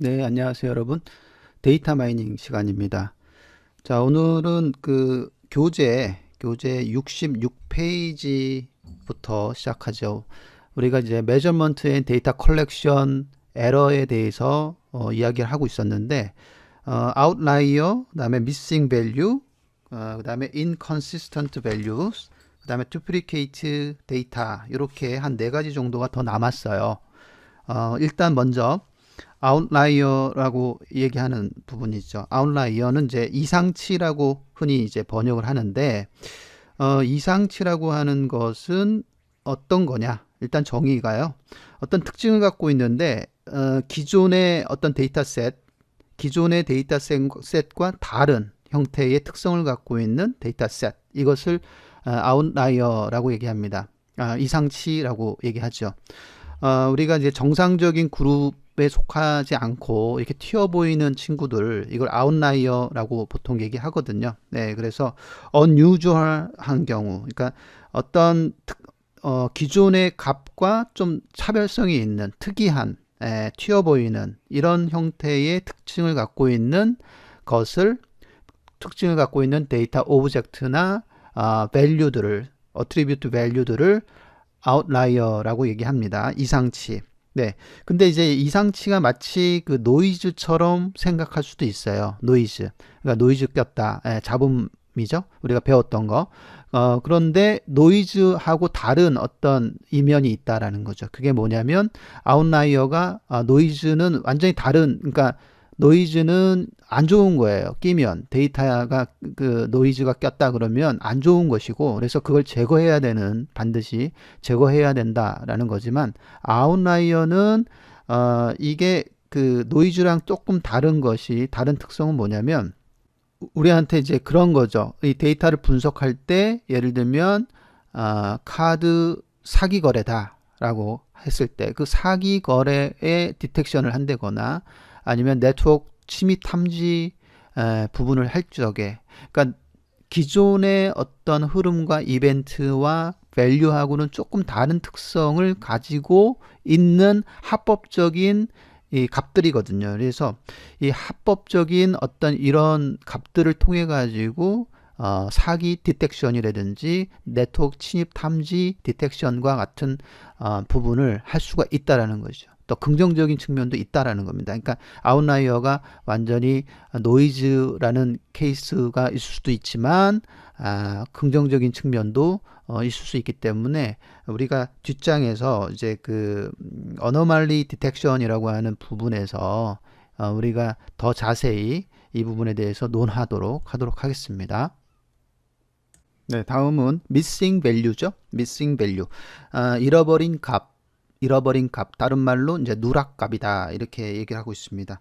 네, 안녕하세요, 여러분. 데이터 마이닝 시간입니다. 자, 오늘은 그 교재, 교재 66페이지부터 시작하죠. 우리가 이제 measurement and data collection 에러에 대해서 어, 이야기를 하고 있었는데, 어, outlier, 그다음에 missing value, 어, 그다음에 inconsistent values, 그다음에 duplicate data 이렇게 한 네 가지 정도가 더 남았어요. 어, 일단 먼저 아웃라이어라고 얘기하는 부분이 있죠. 아웃라이어는 이제 이상치라고 흔히 이제 번역을 하는데 어, 이상치라고 하는 것은 어떤 거냐? 일단 정의가요. 어떤 특징을 갖고 있는데 어, 기존의 어떤 데이터셋, 기존의 데이터셋과 다른 형태의 특성을 갖고 있는 데이터셋 이것을 어, 아웃라이어라고 얘기합니다. 아, 이상치라고 얘기하죠. 어, 우리가 이제 정상적인 그룹 에 속하지 않고 이렇게 튀어 보이는 친구들 이걸 아웃라이어라고 보통 얘기하거든요. 네, 그래서 unusual한 경우, 그러니까 어떤 특, 어, 기존의 값과 좀 차별성이 있는 특이한 에, 튀어 보이는 이런 형태의 특징을 갖고 있는 것을 특징을 갖고 있는 데이터 오브젝트나 아, 밸류들을 어트리뷰트 밸류들을 아웃라이어라고 얘기합니다. 이상치. 네. 근데 이제 이상치가 마치 그 노이즈처럼 생각할 수도 있어요. 노이즈. 그러니까 노이즈 꼈다. 예, 잡음이죠. 우리가 배웠던 거. 어, 그런데 노이즈하고 다른 어떤 이면이 있다라는 거죠. 그게 뭐냐면 아웃라이어가 아, 노이즈는 완전히 다른 그러니까 노이즈는 안 좋은 거예요. 끼면 데이터가 그 노이즈가 꼈다 그러면 안 좋은 것이고 그래서 그걸 제거해야 되는 반드시 제거해야 된다라는 거지만 아웃라이어는 어 이게 그 노이즈랑 조금 다른 것이 다른 특성은 뭐냐면 우리한테 이제 그런 거죠. 이 데이터를 분석할 때 예를 들면 아 카드 사기 거래다라고 했을 때 그 사기 거래의 디텍션을 한다거나 아니면 네트워크 침입 탐지 에, 부분을 할 적에 그러니까 기존의 어떤 흐름과 이벤트와 밸류하고는 조금 다른 특성을 가지고 있는 합법적인 이 값들이거든요. 그래서 이 합법적인 어떤 이런 값들을 통해 가지고 어, 사기 디텍션이라든지 네트워크 침입 탐지 디텍션과 같은 어, 부분을 할 수가 있다라는 거죠. 또 긍정적인 측면도 있다라는 겁니다. 그러니까 아웃라이어가 완전히 노이즈라는 케이스가 있을 수도 있지만 아, 긍정적인 측면도 어, 있을 수 있기 때문에 우리가 뒷장에서 이제 그 어너말리 디텍션이라고 하는 부분에서 어, 우리가 더 자세히 이 부분에 대해서 논하도록 하도록 하겠습니다. 네, 다음은 missing value죠. missing. 아, 잃어버린 값. 잃어버린 값, 다른 말로 이제 누락값이다 이렇게 얘기를 하고 있습니다.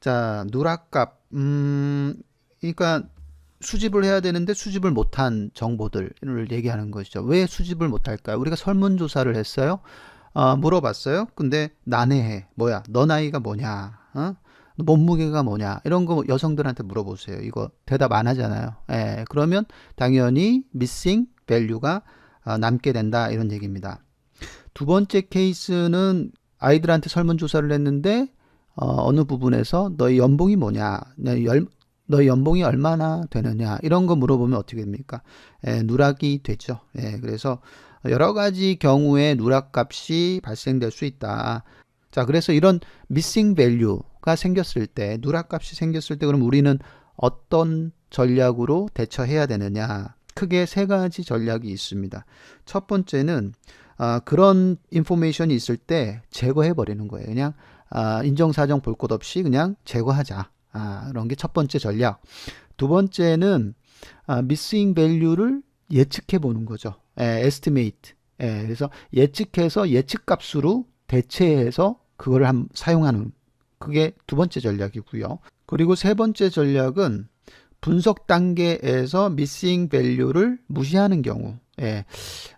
자, 누락값, 음, 그러니까 수집을 해야 되는데 수집을 못한 정보들을 얘기하는 것이죠. 왜 수집을 못할까요? 우리가 설문조사를 했어요. 어, 물어봤어요. 근데 난해해. 뭐야? 너 나이가 뭐냐? 어? 몸무게가 뭐냐? 이런 거 여성들한테 물어보세요. 이거 대답 안 하잖아요. 예, 그러면 당연히 missing value가 어, 남게 된다 이런 얘기입니다. 두 번째 케이스는 아이들한테 설문조사를 했는데 어, 느 부분에서 너의 연봉이 뭐냐, 너의 연봉이 얼마나 되느냐 이런 거 물어보면 어떻게 됩니까? 에, 누락이 되죠. 예, 그래서 여러 가지 경우에 누락값이 발생될 수 있다. 자, 그래서 이런 missing value가 생겼을 때, 누락값이 생겼을 때, 그럼 우리는 어떤 전략으로 대처해야 되느냐? 크게 세 가지 전략이 있습니다. 첫 번째는 아, 그런 인포메이션이 있을 때 제거해 버리는 거예요. 그냥 아, 인정사정 볼 것 없이 그냥 제거하자. 아, 그런 게 첫 번째 전략. 두 번째는 아, missing value를 예측해 보는 거죠. 에, estimate. 에, 그래서 예측해서 예측 값으로 대체해서 그걸 한, 사용하는 그게 두 번째 전략이고요. 그리고 세 번째 전략은 분석 단계에서 missing value를 무시하는 경우. 예.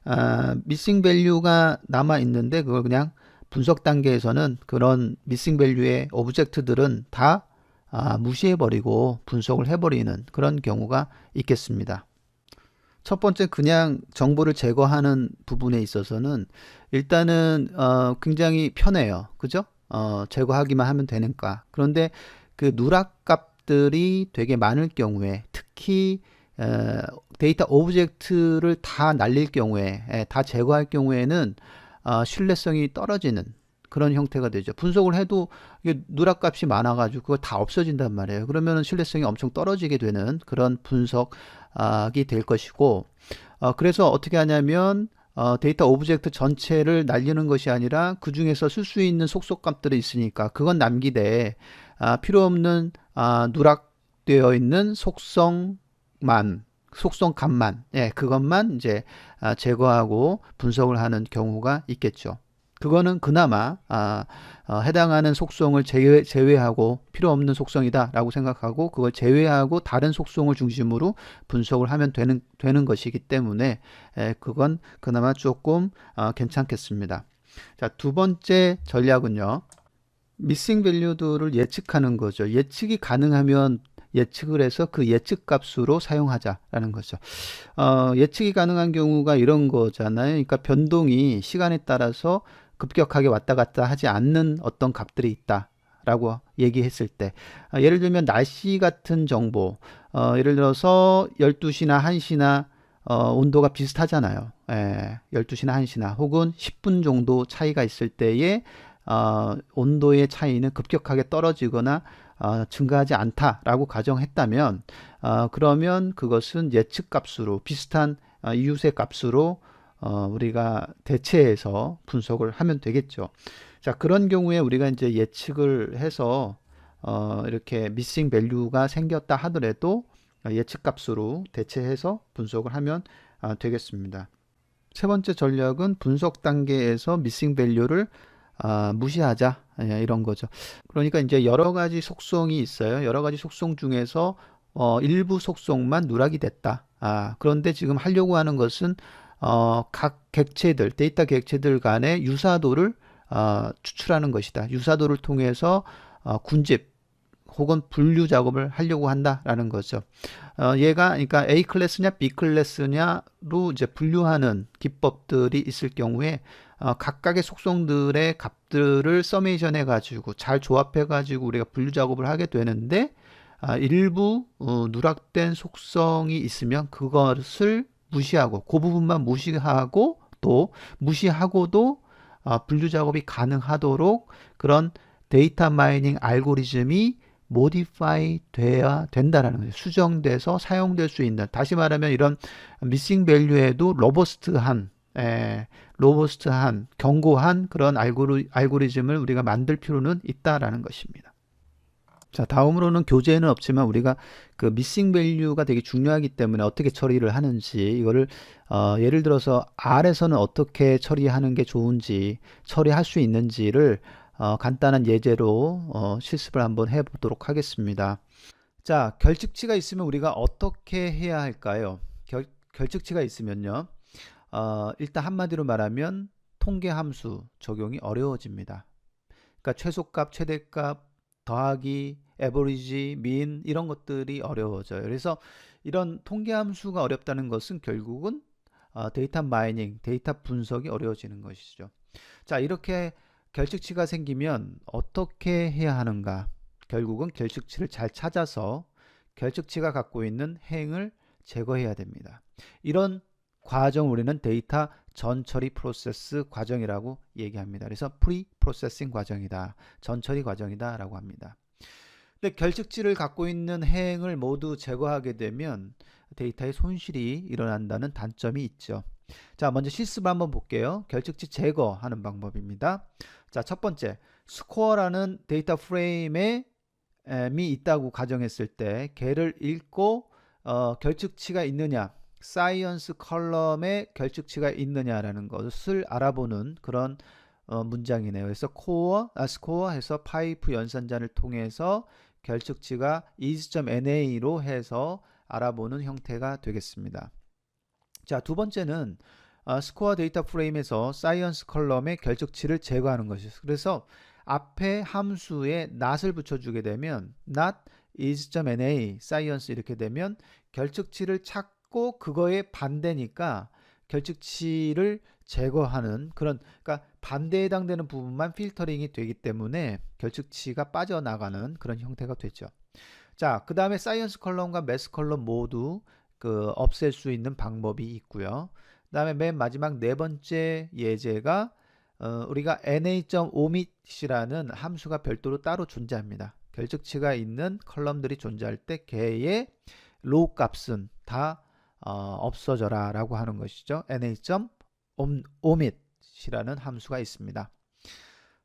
아, 미싱 밸류가 남아 있는데 그걸 그냥 분석 단계에서는 그런 미싱 밸류의 오브젝트들은 다 아, 무시해 버리고 분석을 해 버리는 그런 경우가 있겠습니다. 첫 번째 그냥 정보를 제거하는 부분에 있어서는 일단은 어, 굉장히 편해요. 그죠? 어, 제거하기만 하면 되니까. 그런데 그 누락 값 들이 되게 많을 경우에 특히 에, 데이터 오브젝트를 다 날릴 경우에 에, 다 제거할 경우에는 어, 신뢰성이 떨어지는 그런 형태가 되죠. 분석을 해도 이게 누락 값이 많아가지고 그거 다 없어진단 말이에요. 그러면 신뢰성이 엄청 떨어지게 되는 그런 분석이 될 것이고, 어, 그래서 어떻게 하냐면 어, 데이터 오브젝트 전체를 날리는 것이 아니라 그 중에서 쓸 수 있는 속속값들이 있으니까 그건 남기되 아, 필요 없는 아, 누락되어 있는 속성만 속성 값만 예, 그것만 이제 아, 제거하고 분석을 하는 경우가 있겠죠. 그거는 그나마 아, 어, 해당하는 속성을 제외, 제외하고 필요 없는 속성이다라고 생각하고 그걸 제외하고 다른 속성을 중심으로 분석을 하면 되는 되는 것이기 때문에 에, 그건 그나마 조금 어, 괜찮겠습니다. 자, 두 번째 전략은요. 미싱 밸류들을 예측하는 거죠. 예측이 가능하면 예측을 해서 그 예측 값으로 사용하자라는 거죠. 어, 예측이 가능한 경우가 이런 거잖아요. 그러니까 변동이 시간에 따라서 급격하게 왔다 갔다 하지 않는 어떤 값들이 있다. 라고 얘기했을 때 어, 예를 들면 날씨 같은 정보 어, 예를 들어서 12시나 1시나 어, 온도가 비슷하잖아요. 예, 12시나 1시나 혹은 10분 정도 차이가 있을 때에 어, 온도의 차이는 급격하게 떨어지거나 어, 증가하지 않다라고 가정했다면 어, 그러면 그것은 예측 값으로 비슷한 어, 이웃의 값으로 어, 우리가 대체해서 분석을 하면 되겠죠. 자, 그런 경우에 우리가 이제 예측을 해서 어, 이렇게 미싱 밸류가 생겼다 하더라도 예측 값으로 대체해서 분석을 하면 아, 되겠습니다. 세 번째 전략은 분석 단계에서 미싱 밸류를 아, 무시하자 예, 이런 거죠. 그러니까 이제 여러 가지 속성이 있어요. 여러 가지 속성 중에서 어, 일부 속성만 누락이 됐다. 아, 그런데 지금 하려고 하는 것은 어, 각 객체들, 데이터 객체들 간의 유사도를 어, 추출하는 것이다. 유사도를 통해서 어, 군집 혹은 분류 작업을 하려고 한다라는 거죠. 어, 얘가 그러니까 A 클래스냐 B 클래스냐로 이제 분류하는 기법들이 있을 경우에 어, 각각의 속성들의 값들을 서메이션 해가지고 잘 조합해가지고 우리가 분류 작업을 하게 되는데 아, 일부 어, 누락된 속성이 있으면 그것을 무시하고 그 부분만 무시하고 또 무시하고도 어, 분류 작업이 가능하도록 그런 데이터 마이닝 알고리즘이 모디파이 돼야 된다라는 거죠. 수정돼서 사용될 수 있는 다시 말하면 이런 미싱 밸류에도 로버스트한 에, 로버스트한 견고한 그런 알고리, 알고리즘을 우리가 만들 필요는 있다라는 것입니다. 자, 다음으로는 교재에는 없지만 우리가 그 미싱 밸류가 되게 중요하기 때문에 어떻게 처리를 하는지 이거를 어, 예를 들어서 R에서는 어떻게 처리하는 게 좋은지 처리할 수 있는지를 어, 간단한 예제로 어, 실습을 한번 해보도록 하겠습니다. 자, 결측치가 있으면 우리가 어떻게 해야 할까요? 결, 결측치가 있으면요. 어, 일단 한마디로 말하면 통계 함수 적용이 어려워집니다. 그러니까 최소값, 최대값, 더하기, 에버리지, 민 이런 것들이 어려워져요. 그래서 이런 통계 함수가 어렵다는 것은 결국은 어, 데이터 마이닝, 데이터 분석이 어려워지는 것이죠. 자, 이렇게 결측치가 생기면 어떻게 해야 하는가? 결국은 결측치를 잘 찾아서 결측치가 갖고 있는 행을 제거해야 됩니다. 이런 과정 우리는 데이터 전처리 프로세스 과정이라고 얘기합니다. 그래서 프리 프로세싱 과정이다. 전처리 과정이다라고 합니다. 근데 결측지를 갖고 있는 행을 모두 제거하게 되면 데이터의 손실이 일어난다는 단점이 있죠. 자, 먼저 실습을 한번 볼게요. 결측지 제거하는 방법입니다. 자, 첫 번째, 스코어라는 데이터 프레임에 미 있다고 가정했을 때 걔를 읽고 어, 결측치가 있느냐 사이언스 컬럼에 결측치가 있느냐라는 것을 알아보는 그런 어, 문장이네요. 그래서 코어, 아, 스코어 해서 파이프 연산자를 통해서 결측치가 is.na로 해서 알아보는 형태가 되겠습니다. 자, 두 번째는 어, 스코어 데이터 프레임에서 사이언스 컬럼의 결측치를 제거하는 것이죠. 그래서 앞에 함수에 not을 붙여주게 되면 not is.na 사이언스 이렇게 되면 결측치를 찾고 찾고 그거에 반대니까 결측치를 제거하는 그런 그러니까 반대에 해당되는 부분만 필터링이 되기 때문에 결측치가 빠져나가는 그런 형태가 되죠. 자, 그 다음에 사이언스 컬럼과 매스 컬럼 모두 그 없앨 수 있는 방법이 있고요. 그 다음에 맨 마지막 네 번째 예제가 어, 우리가 na.omit이라는 함수가 별도로 따로 존재합니다. 결측치가 있는 컬럼들이 존재할 때 걔의 로우 값은 다 어, 없어져라 라고 하는 것이죠. na.omit이라는 함수가 있습니다.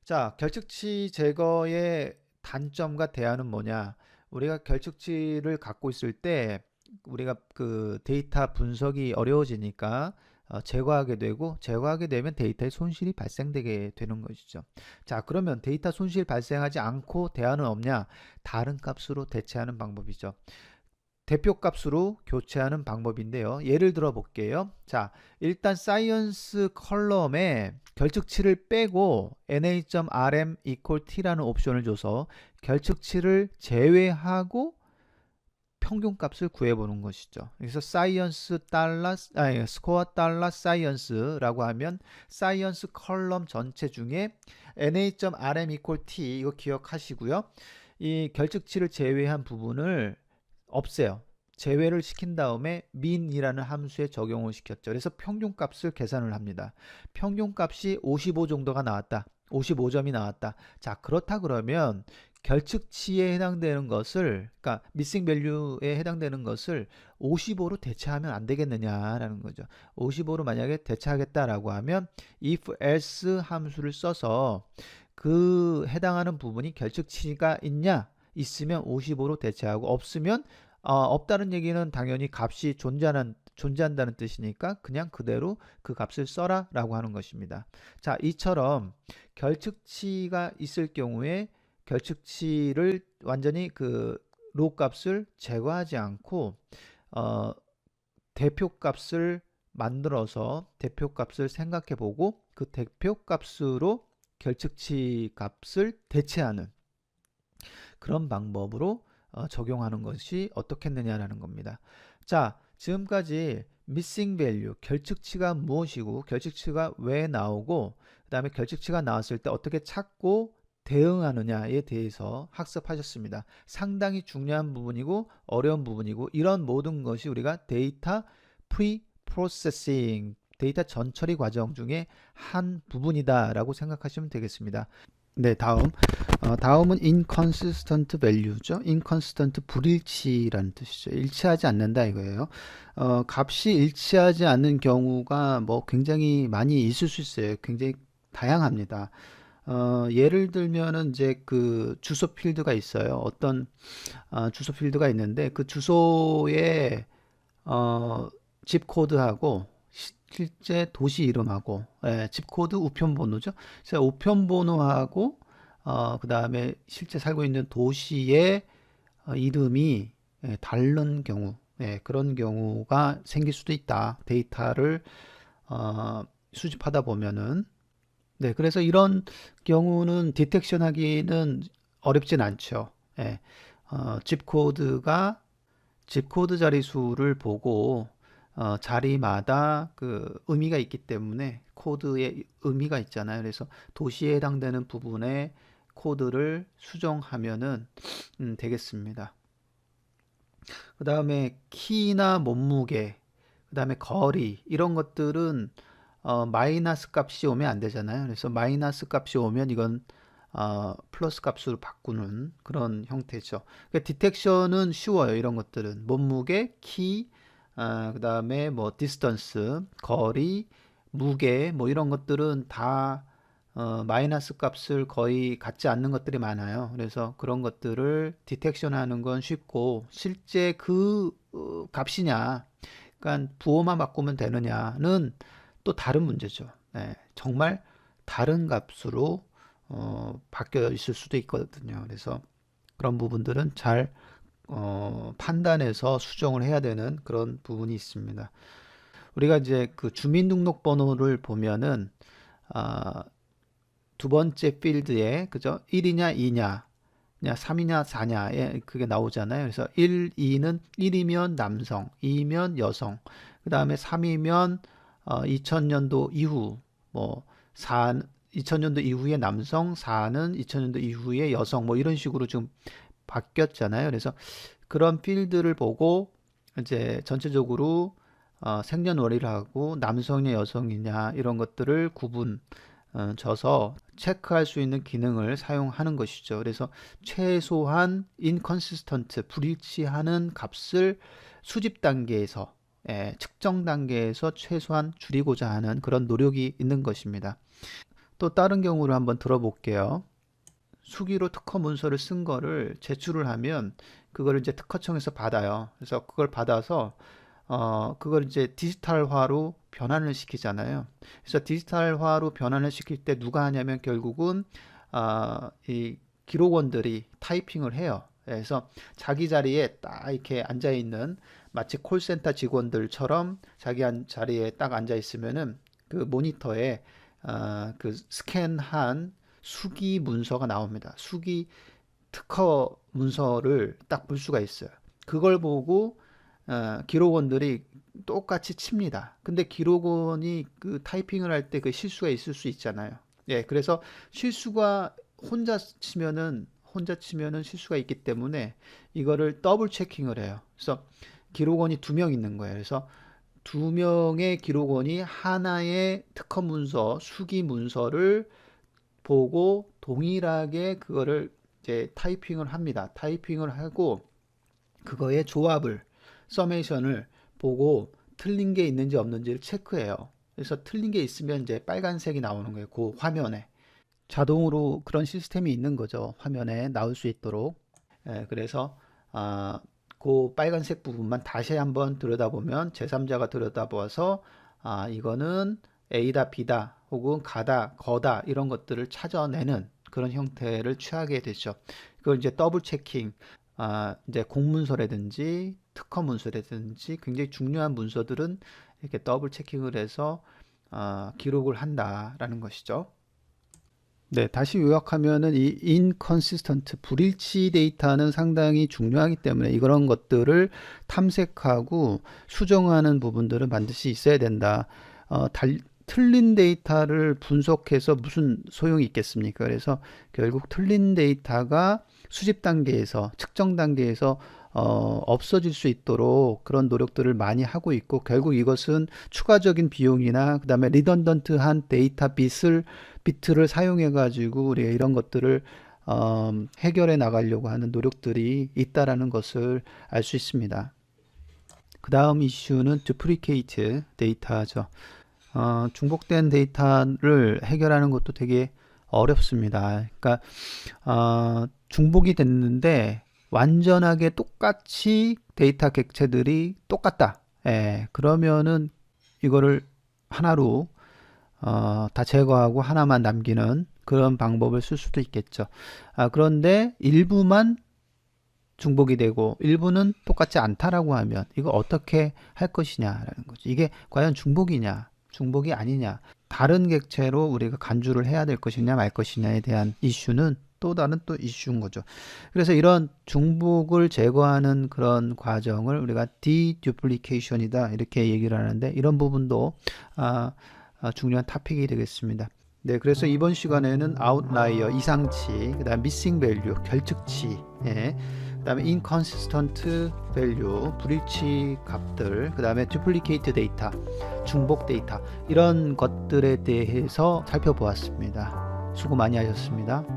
자, 결측치 제거의 단점과 대안은 뭐냐? 우리가 결측치를 갖고 있을 때 우리가 그 데이터 분석이 어려워지니까 어, 제거하게 되고 제거하게 되면 데이터의 손실이 발생되게 되는 것이죠. 자, 그러면 데이터 손실 발생하지 않고 대안은 없냐? 다른 값으로 대체하는 방법이죠. 대표 값으로 교체하는 방법인데요. 예를 들어 볼게요. 자, 일단 사이언스 컬럼에 결측치를 빼고 na.rm equal t라는 옵션을 줘서 결측치를 제외하고 평균 값을 구해보는 것이죠. 그래서 사이언스 달러 아니 스코어 달러 사이언스라고 하면 사이언스 컬럼 전체 중에 na.rm equal t 이거 기억하시고요. 이 결측치를 제외한 부분을 없애요. 제외를 시킨 다음에 min이라는 함수에 적용을 시켰죠. 그래서 평균 값을 계산을 합니다. 평균 값이 55 정도가 나왔다. 55점이 나왔다. 자, 그렇다 그러면 결측치에 해당되는 것을, 그러니까 미싱 밸류에 해당되는 것을 55로 대체하면 안 되겠느냐라는 거죠. 55로 만약에 대체하겠다라고 하면 if else 함수를 써서 그 해당하는 부분이 결측치가 있냐? 있으면 55로 대체하고 없으면 어, 없다는 얘기는 당연히 값이 존재하는 존재한다는 뜻이니까 그냥 그대로 그 값을 써라 라고 하는 것입니다. 자, 이처럼 결측치가 있을 경우에 결측치를 완전히 그 로 값을 제거하지 않고 어, 대표 값을 만들어서 대표 값을 생각해 보고 그 대표 값으로 결측치 값을 대체하는 그런 방법으로 어, 적용하는 것이 어떻겠느냐라는 겁니다. 자, 지금까지 missing value, 결측치가 무엇이고 결측치가 왜 나오고 그 다음에 결측치가 나왔을 때 어떻게 찾고 대응하느냐에 대해서 학습하셨습니다. 상당히 중요한 부분이고 어려운 부분이고 이런 모든 것이 우리가 데이터 pre-processing, 데이터 전처리 과정 중에 한 부분이다라고 생각하시면 되겠습니다. 네, 다음. 어, 다음은 inconsistent value죠. inconsistent 불일치라는 뜻이죠. 일치하지 않는다 이거예요. 어, 값이 일치하지 않는 경우가 뭐 굉장히 많이 있을 수 있어요. 굉장히 다양합니다. 어, 예를 들면은 이제 그 주소 필드가 있어요. 어떤 어, 주소 필드가 있는데 그 주소에 어, 집 코드하고 실제 도시 이름하고 예, 집 코드 우편 번호죠. 우편 번호하고 어, 그 다음에 실제 살고 있는 도시의 어, 이름이 예, 다른 경우 예, 그런 경우가 생길 수도 있다. 데이터를 어, 수집하다 보면은 네, 그래서 이런 경우는 디텍션 하기는 어렵진 않죠. 예, 어, 집 코드가 집 코드 자리 수를 보고 어, 자리마다 그 의미가 있기 때문에 코드의 의미가 있잖아요. 그래서 도시에 해당되는 부분에 코드를 수정하면은 음, 되겠습니다. 그 다음에 키나 몸무게, 그 다음에 거리 이런 것들은 어, 마이너스 값이 오면 안 되잖아요. 그래서 마이너스 값이 오면 이건 어, 플러스 값으로 바꾸는 그런 형태죠. 그러니까 디텍션은 쉬워요. 이런 것들은 몸무게, 키, 어, 그 다음에 뭐 디스턴스, 거리, 무게 뭐 이런 것들은 다 어, 마이너스 값을 거의 갖지 않는 것들이 많아요. 그래서 그런 것들을 디텍션 하는 건 쉽고 실제 그 어, 값이냐, 그러니까 부호만 바꾸면 되느냐는 또 다른 문제죠. 네, 정말 다른 값으로 어, 바뀌어 있을 수도 있거든요. 그래서 그런 부분들은 잘 어, 판단해서 수정을 해야 되는 그런 부분이 있습니다. 우리가 이제 그 주민등록번호를 보면은 아, 두 번째 필드에 그죠? 1이냐 2냐 3이냐 4냐에 그게 나오잖아요. 그래서 1, 2는 1이면 남성, 2면 여성, 그 다음에 3이면 어, 2000년도 이후 뭐 4, 2000년도 이후에 남성, 4는 2000년도 이후에 여성 뭐 이런 식으로 좀 바뀌었잖아요. 그래서 그런 필드를 보고 이제 전체적으로 어, 생년월일을 하고 남성이냐 여성이냐 이런 것들을 구분 어, 져서 체크할 수 있는 기능을 사용하는 것이죠. 그래서 최소한 inconsistent 불일치하는 값을 수집 단계에서 예, 측정 단계에서 최소한 줄이고자 하는 그런 노력이 있는 것입니다. 또 다른 경우를 한번 들어볼게요. 수기로 특허 문서를 쓴 거를 제출을 하면 그걸 이제 특허청에서 받아요. 그래서 그걸 받아서 어 그걸 이제 디지털화로 변환을 시키잖아요. 그래서 디지털화로 변환을 시킬 때 누가 하냐면 결국은 아이 기록원들이 타이핑을 해요. 그래서 자기 자리에 딱 이렇게 앉아 있는 마치 콜센터 직원들처럼 자기 한 자리에 딱 앉아 있으면은 그 모니터에 아, 그 스캔한 수기 문서가 나옵니다. 수기 특허 문서를 딱 볼 수가 있어요. 그걸 보고 어, 기록원들이 똑같이 칩니다. 근데 기록원이 그 타이핑을 할 때 그 실수가 있을 수 있잖아요. 예, 그래서 실수가 혼자 치면은 혼자 치면은 실수가 있기 때문에 이거를 더블 체킹을 해요. 그래서 기록원이 두 명 있는 거예요. 그래서 두 명의 기록원이 하나의 특허 문서, 수기 문서를 보고 동일하게 그거를 이제 타이핑을 합니다. 타이핑을 하고 그거의 조합을 서메이션을 보고 틀린 게 있는지 없는지를 체크해요. 그래서 틀린 게 있으면 이제 빨간색이 나오는 거예요. 그 화면에. 자동으로 그런 시스템이 있는 거죠. 화면에 나올 수 있도록. 예, 그래서 아, 그 빨간색 부분만 다시 한번 들여다보면 제3자가 들여다보아서 아, 이거는 A다 B다 혹은 가다 거다 이런 것들을 찾아내는 그런 형태를 취하게 되죠. 그걸 이제 더블 체킹 아, 이제 공문서라든지 특허 문서라든지 굉장히 중요한 문서들은 이렇게 더블 체킹을 해서 아, 기록을 한다라는 것이죠. 네, 다시 요약하면은 이 inconsistent 불일치 데이터는 상당히 중요하기 때문에 이런 것들을 탐색하고 수정하는 부분들은 반드시 있어야 된다. 어, 달, 틀린 데이터를 분석해서 무슨 소용이 있겠습니까? 그래서 결국 틀린 데이터가 수집 단계에서 측정 단계에서 어, 없어질 수 있도록 그런 노력들을 많이 하고 있고 결국 이것은 추가적인 비용이나 그다음에 리던던트한 데이터 빗을 비트를 사용해 가지고 우리가 이런 것들을 어, 해결해 나가려고 하는 노력들이 있다라는 것을 알 수 있습니다. 그 다음 이슈는 duplicate 데이터죠. 어, 중복된 데이터를 해결하는 것도 되게 어렵습니다. 그러니까 어, 중복이 됐는데 완전하게 똑같이 데이터 객체들이 똑같다. 예, 그러면은 이거를 하나로 어, 다 제거하고 하나만 남기는 그런 방법을 쓸 수도 있겠죠. 아, 그런데 일부만 중복이 되고 일부는 똑같지 않다라고 하면 이거 어떻게 할 것이냐라는 거죠. 이게 과연 중복이냐, 중복이 아니냐, 다른 객체로 우리가 간주를 해야 될 것이냐 말 것이냐에 대한 이슈는 또 다른 또 이슈인 거죠. 그래서 이런 중복을 제거하는 그런 과정을 우리가 deduplication이다 이렇게 얘기를 하는데 이런 부분도 아, 아, 중요한 토픽이 되겠습니다. 네, 그래서 이번 시간에는 아웃라이어 이상치, 그다음 미싱 밸류 결측치, 예, 그다음에 inconsistent value 불일치 값들, 그다음에 duplicate 데이터 중복 데이터 이런 것들에 대해서 살펴보았습니다. 수고 많이 하셨습니다.